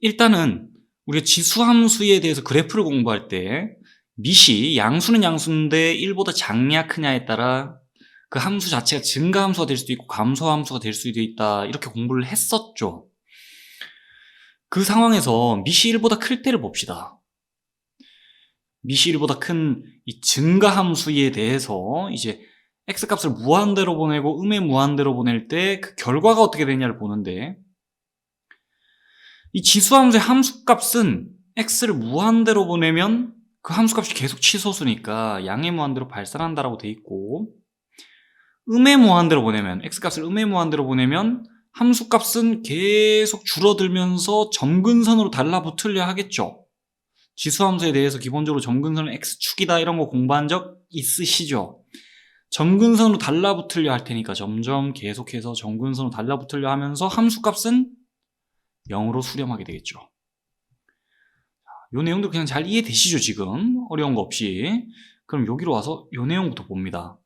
일단은 우리가 지수함수에 대해서 그래프를 공부할 때 밑이 양수는 양수인데 1보다 작냐 크냐에 따라 그 함수 자체가 증가함수가 될 수도 있고 감소함수가 될 수도 있다 이렇게 공부를 했었죠. 그 상황에서 밑이 1보다 클 때를 봅시다. 밑이 1보다 큰 이 증가함수에 대해서 이제 x값을 무한대로 보내고 음의 무한대로 보낼 때 그 결과가 어떻게 되냐를 보는데 이 지수함수의 함수값은 x를 무한대로 보내면 그 함수값이 계속 치소수니까 양의 무한대로 발산한다라고 돼 있고 음의 무한대로 보내면 x값을 음의 무한대로 보내면 함수값은 계속 줄어들면서 점근선으로 달라붙으려 하겠죠. 지수함수에 대해서 기본적으로 점근선은 x축이다 이런 거 공부한 적 있으시죠? 점근선으로 달라붙으려 할 테니까 점점 계속해서 점근선으로 달라붙으려 하면서 함수값은 0으로 수렴하게 되겠죠. 이 내용도 그냥 잘 이해되시죠 지금? 어려운 거 없이. 그럼 여기로 와서 이 내용부터 봅니다.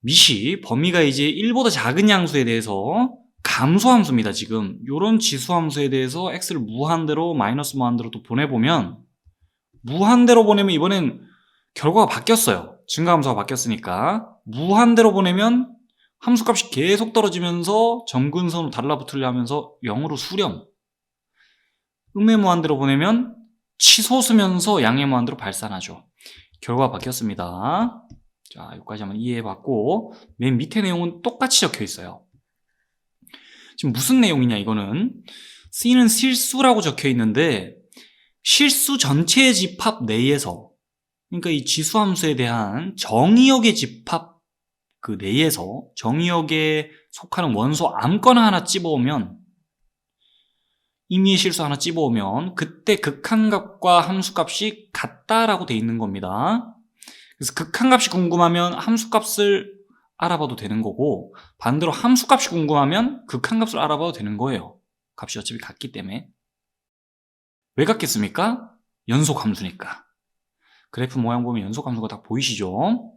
밑이 범위가 이제 1보다 작은 양수에 대해서 감소함수입니다 지금. 이런 지수함수에 대해서 x를 무한대로 마이너스 무한대로 또 보내보면 무한대로 보내면 이번엔 결과가 바뀌었어요. 증가함수가 바뀌었으니까. 무한대로 보내면 함수값이 계속 떨어지면서 점근선으로 달라붙으려 하면서 0으로 수렴 음의 무한대로 보내면 치솟으면서 양의 무한대로 발산하죠. 결과가 바뀌었습니다. 자, 여기까지 한번 이해해봤고 맨 밑에 내용은 똑같이 적혀 있어요. 지금 무슨 내용이냐 이거는 C는 실수라고 적혀 있는데 실수 전체의 집합 내에서 그러니까 이 지수 함수에 대한 정의역의 집합 그 내에서 정의역에 속하는 원소 아무거나 하나 찝어오면 임의의 실수 하나 찝어오면 그때 극한값과 함수값이 같다라고 돼 있는 겁니다. 그래서 극한값이 궁금하면 함수값을 알아봐도 되는 거고 반대로 함수값이 궁금하면 극한값을 알아봐도 되는 거예요. 값이 어차피 같기 때문에. 왜 같겠습니까? 연속 함수니까. 그래프 모양 보면 연속 함수가 다 보이시죠?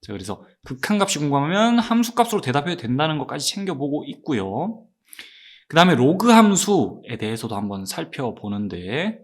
자, 그래서 극한값이 궁금하면 함수값으로 대답해도 된다는 것까지 챙겨보고 있고요. 그 다음에 로그 함수에 대해서도 한번 살펴보는데